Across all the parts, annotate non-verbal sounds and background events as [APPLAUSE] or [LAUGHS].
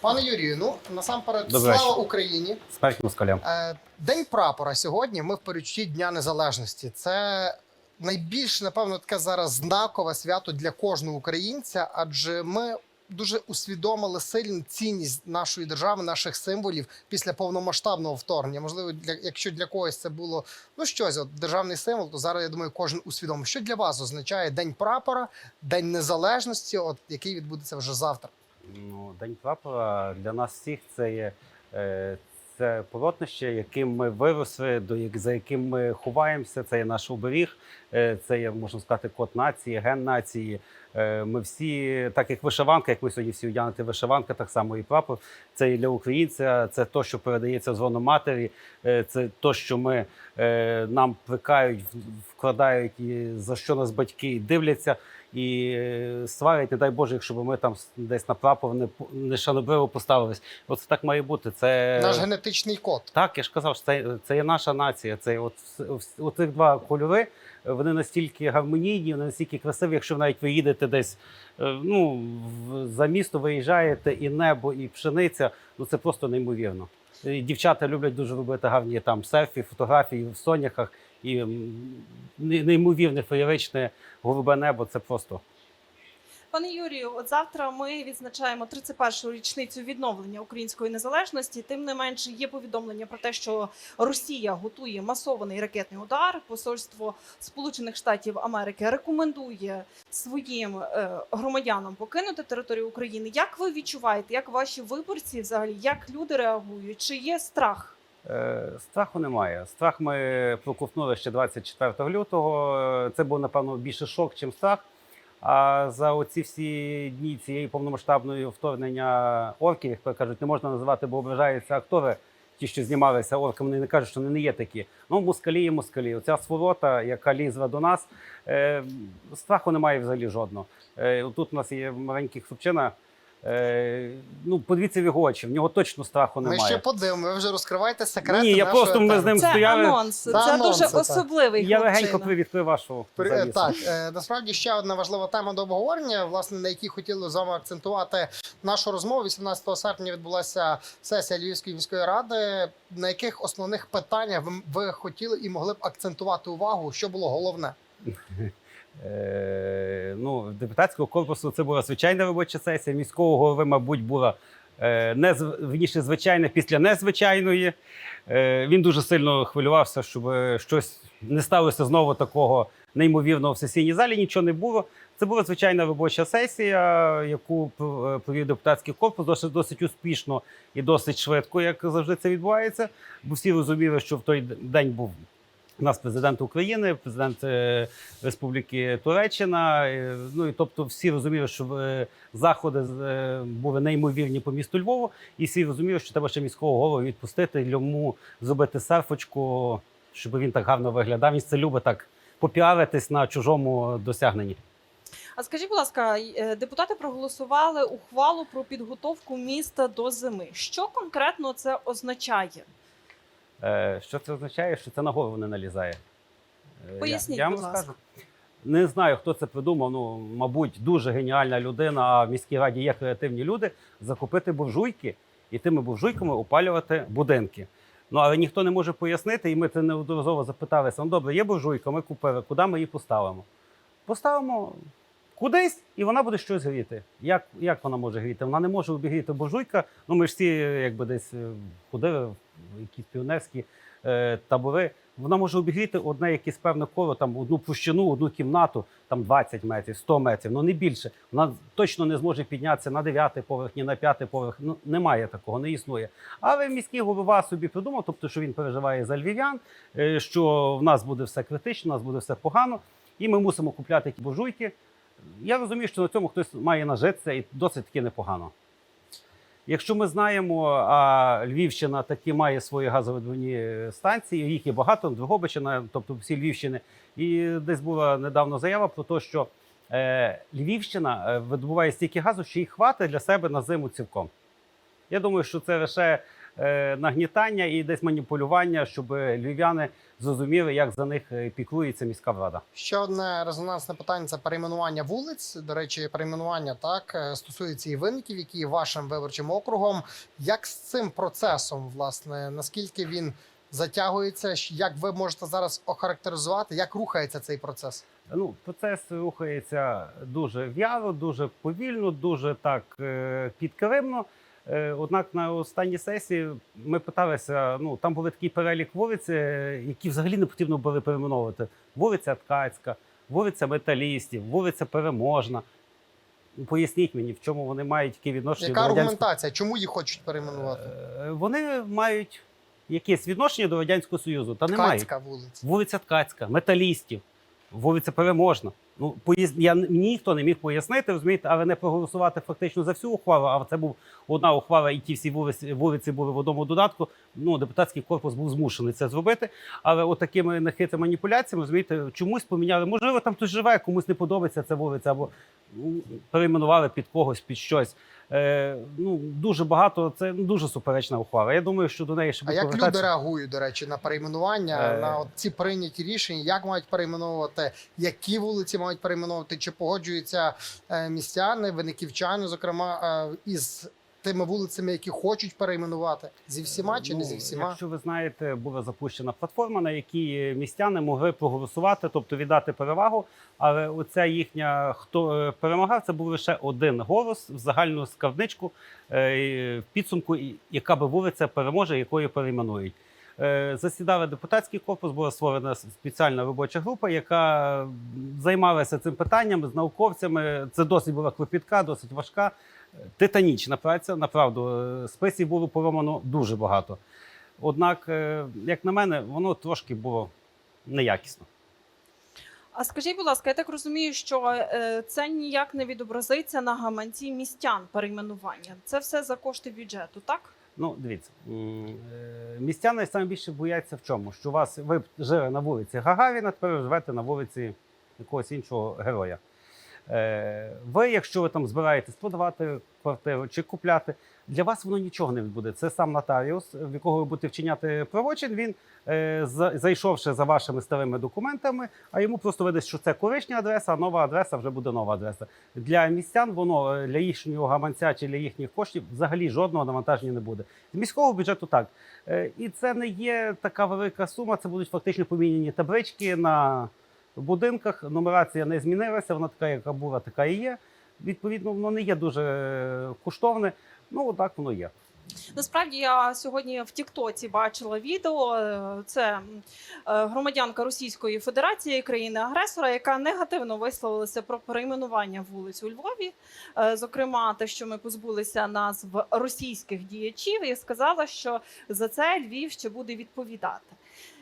Пане Юрію, ну насамперед, Добрий слава. Україні. Смерть москалям. Е, День прапора сьогодні. Ми в передчутті Дня Незалежності. Це найбільш, напевно, таке зараз знакове свято для кожного українця, адже ми дуже усвідомили сильну цінність нашої держави, наших символів після повномасштабного вторгнення. Можливо, для якщо для когось це було ну щось, от державний символ, то зараз я думаю, кожен усвідомив. Що для вас означає День прапора, День Незалежності, от який відбудеться вже завтра. Ну, День прапора для нас всіх це є е, це полотнище, яким ми виросли, до за яким ми ховаємося. Це є наш оберіг, е, це є, можна сказати, код нації, ген нації. Е, Ми всі, так як вишиванка, як ми сьогодні всі одягнути вишиванка, так само і прапор. Це і для українця, це те, що передається з матері, е, це те, що ми е, нам плекають, вкладають, і за що нас батьки дивляться і сварять, не дай Боже, якщо б ми там десь на прапор не, не шанобливо поставились. Оце так має бути. Це Наш генетичний код. так, я ж казав, що це, це є наша нація. Це от, от цих два кольори. Вони настільки гармонійні, вони настільки красиві, якщо навіть ви їдете десь е, ну, за місто виїжджаєте, і небо, і пшениця, ну це просто неймовірно. І дівчата люблять дуже робити гарні там селфі, фотографії в соняхах і неймовірне феєричне голубе небо. Це просто Пане Юрію, от завтра ми відзначаємо 31-ю річницю відновлення української незалежності. Тим не менше, є повідомлення про те, що Росія готує масований ракетний удар. Посольство Сполучених Штатів Америки рекомендує своїм е, громадянам покинути територію України. Як ви відчуваєте, як ваші виборці взагалі, як люди реагують? Чи є страх? Е, Страху немає. Страх ми проковтнули ще 24 лютого. Е, Це був, напевно, більше шок, ніж страх. А за оці всі дні цієї повномасштабної вторгнення орків, як то кажуть, не можна називати, бо ображаються актори, ті, що знімалися орками, вони не кажуть, що вони не є такі. Ну, москалі є москалі. Оця сворота, яка лізла до нас, е, страху немає взагалі жодного. Е, тут у нас є маленький хлопчина. Е, ну, подивіться в його очі, в нього точно страху Ми ще подивимо, ви вже розкриваєте секрети. Ні, я нашої просто ми з ним Це стояли. анонс. Це Це анонс, дуже так. особливий Я легенько привідкрив вашу При- завісу. Так, е, насправді ще одна важлива тема до обговорення, власне, на якій хотіли з вами акцентувати нашу розмову. 18 серпня відбулася сесія Львівської міської ради. На яких основних питаннях ви, ви хотіли і могли б акцентувати увагу, що було головне? [LAUGHS] Е, ну, депутатського корпусу це була звичайна робоча сесія. Міського голови, мабуть, була е, звичайна після незвичайної. Е, він дуже сильно хвилювався, щоб щось не сталося знову такого неймовірного в сесійній залі. Нічого не було. Це була звичайна робоча сесія, яку е, провів депутатський корпус досить, досить успішно і досить швидко, як завжди це відбувається. Бо всі розуміли, що в той день був у нас президент України, президент е, Республіки Туреччина. е, Ну і тобто всі розуміли, що е, заходи були неймовірні по місту Львову, і всі розуміли, що треба ще міського голову відпустити, йому зробити серфочку, щоб він так гарно виглядав. Він це любить так попіаритись на чужому досягненні. А скажіть, будь ласка, депутати проголосували ухвалу про підготовку міста до зими. Що конкретно це означає? Е, Що це означає? Що це на голову не налізає. Е, я- я, вам будь ласка. скажу. Не знаю, хто це придумав. Ну, мабуть, дуже геніальна людина. А в міській раді є креативні люди закупити буржуйки і тими буржуйками опалювати будинки. Ну але ніхто не може пояснити, і ми це неодноразово запиталися. Ну добре, є буржуйка, ми купили. Куди ми її поставимо? Поставимо кудись, і вона буде щось гріти. Як, як вона може гріти? Вона не може обігріти буржуйка. Ну ми ж всі якби десь е, ходили в якісь піонерські е, табори. Вона може обігріти одне якесь певне коло, там одну площину, одну кімнату, там 20 метрів, 100 метрів, ну не більше. Вона точно не зможе піднятися на 9 поверх, ні на 5 поверх. Ну немає такого, не існує. Але міський голова собі придумав, тобто, що він переживає за львів'ян, е, що в нас буде все критично, в нас буде все погано, і ми мусимо купляти ті буржуйки. Я розумію, що на цьому хтось має нажитися і досить таки непогано. Якщо ми знаємо, а Львівщина таки має свої газовидобувні станції, їх є багато, Двигобичина, тобто всі Львівщини. І десь була недавно заява про те, що е, Львівщина е, видобуває стільки газу, що їх хватить для себе на зиму цілком. Я думаю, що це лише нагнітання і десь маніпулювання, щоб львів'яни зрозуміли, як за них е, піклується міська влада. Ще одне резонансне питання це перейменування вулиць. До речі, перейменування так е, стосується і винників, які вашим виборчим округом. Як з цим процесом, власне, наскільки він затягується? Як ви можете зараз охарактеризувати, як рухається цей процес? Ну, процес рухається дуже в'яло, дуже повільно, дуже так е, підкилимно. Е, Однак на останній сесії ми питалися: ну там були такий перелік вулиць, е, які взагалі не потрібно було перейменовувати. Вулиця Ткацька, вулиця Металістів, вулиця Переможна. Поясніть мені, в чому вони мають яке відношення Яка до радянського аргументація? Чому їх хочуть перейменувати? Е, Вони мають якесь відношення до радянського союзу, та не мають. Вулиця. Вулиця Ткацька, металістів, вулиця Переможна. Ну, пояс... я ніхто не міг пояснити, розумієте, але не проголосувати фактично за всю ухвалу. А це був одна ухвала, і ті всі вулиці, вулиці були в одному додатку. Ну, депутатський корпус був змушений це зробити. Але от такими нехитрими маніпуляціями, розумієте, чомусь поміняли. Можливо, там хтось живе, комусь не подобається ця вулиця, або ну, перейменували під когось, під щось. Е, ну, дуже багато, це ну, дуже суперечна ухвала. Я думаю, що до неї ще А як як люди реагують, до речі, на перейменування, Е. на от ці прийняті рішення, як мають перейменовувати, які вулиці мають перейменовувати, чи погоджуються е, містяни, виниківчани, зокрема, е, із тими вулицями, які хочуть перейменувати, зі всіма чи не зі Ну, всіма? Якщо ви знаєте, була запущена платформа, на якій містяни могли проголосувати, тобто віддати перевагу. Але оця їхня хто е, перемагав, це був лише один голос в загальну скарбничку е, в підсумку, і- яка би вулиця переможе, якою перейменують. Е, Засідали депутатський корпус, була створена спеціальна робоча група, яка займалася цим питанням з науковцями. Це досить була клопітка, досить важка, е, титанічна праця. Направду, е, списів було поламано дуже багато. Однак, е, як на мене, воно трошки було неякісно. А скажіть, будь ласка, я так розумію, що е, це ніяк не відобразиться на гаманці містян перейменування. Це все за кошти бюджету, так? Ну, дивіться, містяни саме більше бояться в чому? Що у вас ви жили на вулиці Гагаріна, тепер живете на вулиці якогось іншого героя. Е, Ви, якщо ви там збираєтесь продавати квартиру чи купляти, для вас воно нічого не відбуде. Це сам нотаріус, в якого ви будете вчиняти правочин. Він е, зайшовши за вашими старими документами, а йому просто видасть, що це колишня адреса, а нова адреса вже буде нова адреса. Для містян воно е, для їхнього гаманця чи для їхніх коштів взагалі жодного навантаження не буде. З міського бюджету так. І це не є така велика сума. Це будуть фактично поміняні таблички на будинках. Нумерація не змінилася, вона така, яка була, така і є. Відповідно, воно не є дуже е, коштовне. Ну, отак воно є. Насправді я сьогодні в Тіктоці бачила відео. е, Це е, громадянка Російської Федерації країни-агресора, яка негативно висловилася про перейменування вулиць у Львові. Зокрема, те, що ми позбулися назв російських діячів, і сказала, що за це Львів ще буде відповідати.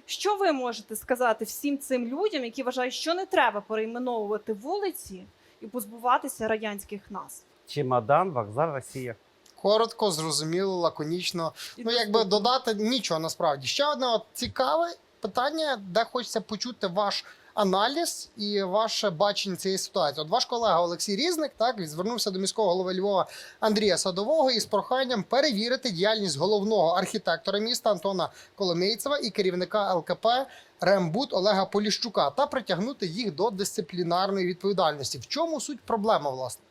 Що ви можете сказати всім цим людям, які вважають, що не треба перейменовувати вулиці і позбуватися радянських назв? Чемодан, вокзал, Росія. Коротко, зрозуміло, лаконічно. Ну, якби додати нічого насправді. Ще одне от цікаве питання, де хочеться почути ваш аналіз і ваше бачення цієї ситуації. От ваш колега Олексій Різник так звернувся до міського голови Львова Андрія Садового із проханням перевірити діяльність головного архітектора міста Антона Коломейцева і керівника ЛКП Рембут Олега Поліщука та притягнути їх до дисциплінарної відповідальності. В чому суть проблеми, власне?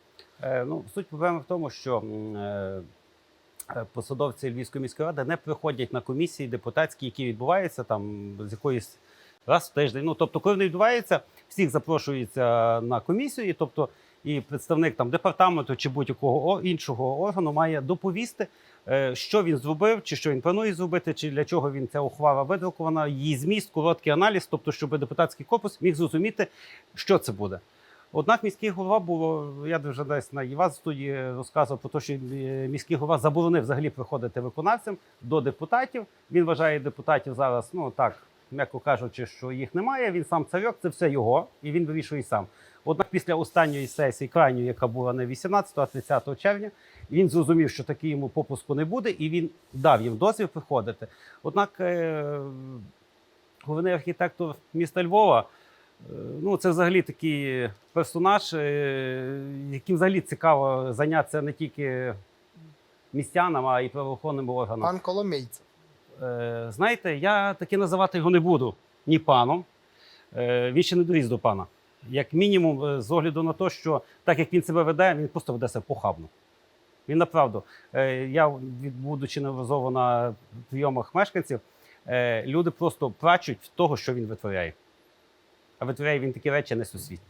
Е, Ну, суть проблеми в тому, що е, посадовці Львівської міської ради не приходять на комісії депутатські, які відбуваються там з якоїсь раз в тиждень. Ну тобто, коли вони відбуваються, всіх запрошується на комісію, і тобто і представник там департаменту чи будь-якого іншого органу має доповісти, е, що він зробив, чи що він планує зробити, чи для чого він ця ухвала видрукована, її зміст, короткий аналіз, тобто, щоб депутатський корпус міг зрозуміти, що це буде. Однак міський голова було, я вже десь на і вас в студії розказував про те, що е, міський голова заборонив взагалі приходити виконавцям до депутатів. Він вважає депутатів зараз, ну так, м'яко кажучи, що їх немає. Він сам царьок, це все його, і він вирішує сам. Однак після останньої сесії, крайньої, яка була не 18, а 30 червня, він зрозумів, що таки йому попуску не буде, і він дав їм дозвіл приходити. Однак е, головний архітектор міста Львова. Е, Ну, це взагалі такий персонаж, е, яким взагалі цікаво зайнятися не тільки містянам, а і правоохоронним органам. Пан Коломійцев. Е, знаєте, я таки називати його не буду ні паном. Він ще не доріс до пана. Як мінімум, з огляду на те, що так як він себе веде, він просто веде себе похабно. Він направду. Я, будучи неразово на прийомах мешканців, люди просто плачуть від того, що він витворяє. А витворяє він такі речі несусвітні.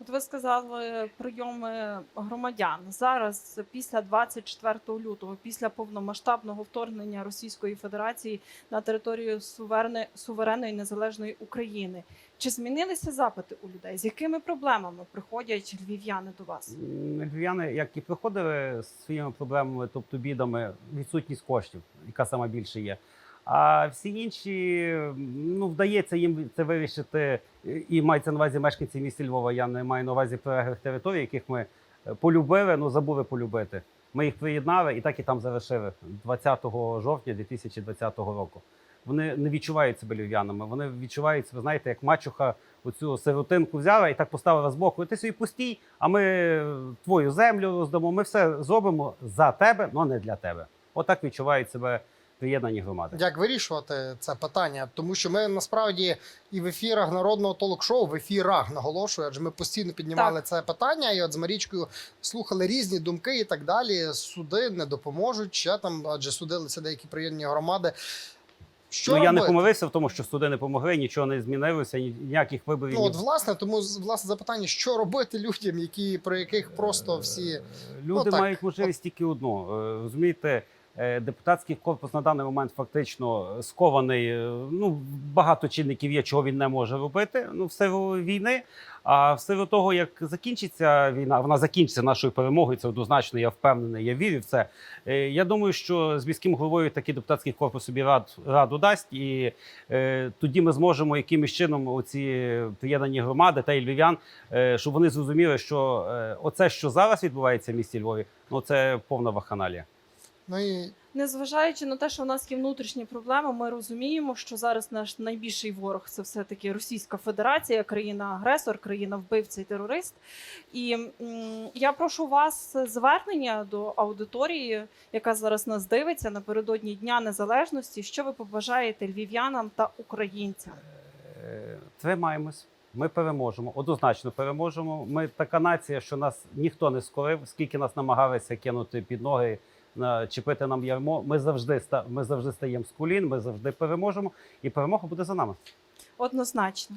От ви сказали прийоми громадян зараз, після 24 лютого, після повномасштабного вторгнення Російської Федерації на територію суверенної, суверенної незалежної України. Чи змінилися запити у людей? З якими проблемами приходять львів'яни до вас? Львів'яни, як і приходили з своїми проблемами, тобто бідами, відсутність коштів, яка сама більше є. А всі інші, ну, вдається їм це вирішити, і мається на увазі мешканці міста Львова. Я не маю на увазі прилеглих територій, яких ми е, полюбили, ну забули полюбити. Ми їх приєднали і так і там залишили 20 жовтня 2020 року. Вони не відчувають себе львів'янами. Вони відчувають себе, знаєте, як мачуха оцю сиротинку взяла і так поставила збоку. Ти собі пустій, а ми твою землю роздамо. Ми все зробимо за тебе, але не для тебе. Отак відчувають себе приєднані громади. Як вирішувати це питання? Тому що ми насправді і в ефірах народного толк-шоу, в ефірах наголошую, адже ми постійно піднімали це питання, і от з Марічкою слухали різні думки і так далі. Суди не допоможуть ще там, адже судилися деякі приєднані громади. Що ну я не помилився в тому, що суди не помогли, нічого не змінилося, ніяких виборів. Ну от власне, тому власне запитання, що робити людям, які про яких просто всі Е, Люди Ну, так, мають можливість тільки одну. Е, Розумієте, депутатський корпус на даний момент фактично скований. е, Ну, багато чинників є, чого він не може робити. Ну, в силу війни. А в силу того, як закінчиться війна, вона закінчиться нашою перемогою. Це однозначно, я впевнений, я вірю в це. Е, Я думаю, що з міським головою такий депутатський корпус собі рад, раду дасть, і е, тоді ми зможемо якимось чином оці приєднані громади та й львів'ян, е, щоб вони зрозуміли, що е, оце, що зараз відбувається в місті Львові, ну це повна вакханалія. Ну і Незважаючи на те, що у нас є внутрішні проблеми, ми розуміємо, що зараз наш найбільший ворог це все таки Російська Федерація, країна-агресор, країна-вбивця і терорист. І м, я прошу вас звернення до аудиторії, яка зараз нас дивиться напередодні Дня Незалежності. Що ви побажаєте львів'янам та українцям? Е, Тримаємось. Ми переможемо, однозначно переможемо. Ми така нація, що нас ніхто не скорив, скільки нас намагалися кинути під ноги, чіпити нам ярмо. Ми завжди ми завжди стаємо з колін, ми завжди переможемо, і перемога буде за нами. Однозначно.